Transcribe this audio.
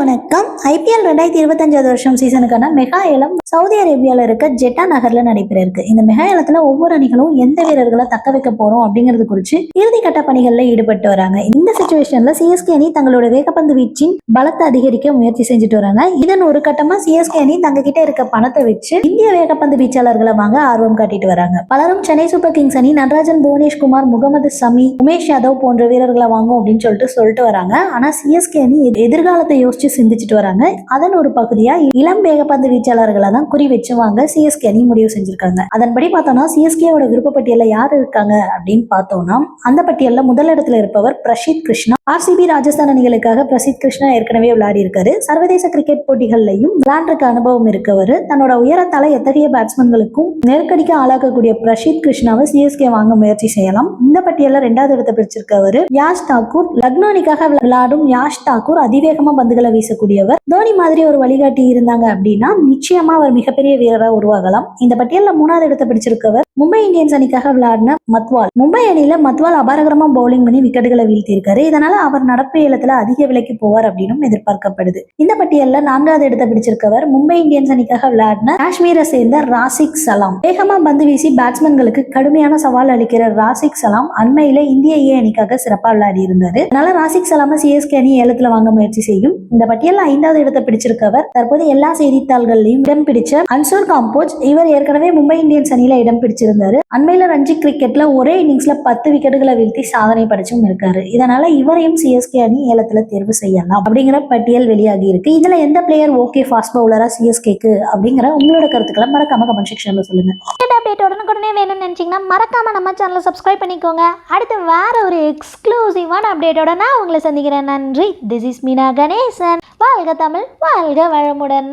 வணக்கம். ஐபிஎல் ரெண்டாயிரத்தி இருபத்தஞ்சாவது வருஷம் சீசனுக்கான மெகா ஏலம் சவுதி அரேபியாவில் இருக்க ஜெட்டா நகரில் நடைபெற இருக்கு இந்த மெகா ஏலத்தில் ஒவ்வொரு அணிகளும் எந்த வீரர்களை தக்க வைக்க போறோம் அப்படிங்கிறது குறித்து இறுதிக்கட்ட பணிகளில் ஈடுபட்டு வராங்க. இந்த சுச்சுவேஷன்ல சிஎஸ்கே அணி தங்களோட வேகப்பந்து வீச்சின் பலத்தை அதிகரிக்க முயற்சி செஞ்சுட்டு வராங்க. இதன் ஒரு கட்டமா சிஎஸ்கே அணி தங்க கிட்ட இருக்க பணத்தை வச்சு இந்திய வேகப்பந்து வீச்சாளர்களை வாங்க ஆர்வம் காட்டிட்டு வராங்க. பலரும் சென்னை சூப்பர் கிங்ஸ் அணி நடராஜன் புவனேஷ்குமார் முகமது சமி உமேஷ் யாதவ் போன்ற வீரர்களை வாங்கும் அப்படின்னு சொல்லிட்டு சொல்லிட்டு வராங்க. ஆனா சிஎஸ்கே அணி எதிர்காலத்தை யோசிச்சு சிந்திச்சுட்டு வராங்க. அதன் ஒரு பகுதியா இளம் வேகப்பந்து வீச்சாளர்களை தான் குறி வச்சு வாங்க சிஎஸ்கே அணி முடிவு செஞ்சிருக்காங்க. அதன்படி பார்த்தோம்னா சிஎஸ்கேவோட விருப்பப்பட்டியல்ல யார் இருக்காங்க அப்படின்னு பார்த்தோம்னா அந்த பட்டியல்ல முதல் இடத்துல இருப்பவர் பிரசித் கிருஷ்ணா. ஆர்சிபி ராஜஸ்தான் அணிகளுக்காக பிரசித் கிருஷ்ணா ஏற்கனவே விளையாடி இருக்காரு. சர்வதேச கிரிக்கெட் போட்டிகள்லையும் விளையாண்டுக்கு அனுபவம் இருக்கவர். தன்னோட உயரத்தால எத்தகைய பேட்ஸ்மேன்களுக்கும் நெருக்கடிக்கு ஆளாக்கக்கூடிய பிரசித் கிருஷ்ணாவை சிஎஸ்கே வாங்க முயற்சி செய்யலாம். இந்த பட்டியலில் ரெண்டாவது இடத்தை பிடிச்சிருக்கவர் யாஷ் தாக்கூர். லக்னோ அணிக்காக விளையாடும் யாஷ் தாக்கூர் அதிவேகமா பந்துகளை வீசக்கூடியவர். தோனி மாதிரி ஒரு வழிகாட்டி இருந்தாங்க அப்படின்னா நிச்சயமா அவர் மிகப்பெரிய வீரராக உருவாகலாம். இந்த பட்டியலில் மூணாவது இடத்தை பிடிச்சிருக்கவர் மும்பை இந்தியன்ஸ் அணிக்காக விளையாடின மத்வால். மும்பை அணியில மத்வால் அபாரகரமா பவுலிங் பண்ணி விக்கெட்டுகளை வீழ்த்தியிருக்காரு. இதனால அவர் நடப்பு ஏலத்துல அதிக விலைக்கு போவார் அப்படின்னு எதிர்பார்க்கப்படுது. இந்த பட்டியல்ல நான்காவது இடத்தை பிடிச்சிருக்கவர் மும்பை இந்தியன்ஸ் அணிக்காக விளையாடின காஷ்மீரை சேர்ந்த ராசிக் சலாம். வேகமா பந்து வீசி பேட்ஸ்மேன்களுக்கு கடுமையான சவால் அளிக்கிற ராசிக் சலாம் அண்மையில இந்திய ஏ அணிக்காக சிறப்பாக விளையாடி இருந்தாரு. அதனால ராசிக் சலாம சிஎஸ்கே அணி ஏலத்துல வாங்க முயற்சி செய்யும். இந்த பட்டியலில் ஐந்தாவது இடத்தை பிடிச்சிருக்கவர். தற்போது எல்லா செய்தித்தாள்கள்லயும் இடம் பிடிச்ச அன்சூர் காம்போஜ். இவர் ஏற்கனவே மும்பை இந்தியன்ஸ் அணியில இடம் பிடிச்சிருந்தாரு. அண்மையில ரஞ்சி கிரிக்கெட்ல ஒரே இன்னிங்ஸ்ல பத்து விக்கெட்டுகளை வீழ்த்தி சாதனை படைச்சும் இருக்காரு. இதனால இவரையும் சிஎஸ்கே அணி ஏலத்துல தேர்வு செய்யலாம் அப்படிங்கிற பட்டியல் வெளியாகி இருக்கு. இதுல எந்த பிளேயர் ஓகே ஃபாஸ்ட் பவுலரா சிஎஸ்கேக்கு அப்படிங்கிற உங்களோட கருத்துக்களை மறக்காம கமெண்ட் செக்ஷன்ல சொல்லுங்க. இந்த அப்டேட் உடனுக்குடனே வேணும்னு நினைச்சீங்கன்னா மறக்காமல் நம்ம சேனலை சப்ஸ்கிரைப் பண்ணிக்கோங்க. அடுத்து வேற ஒரு எக்ஸ்க்ளூசிவான அப்டேட்டோட நான் உங்களை சந்திக்கிறேன். நன்றி. This is Meena Ganesan. வாழ்க தமிழ் வாழ்க வளமுடன்.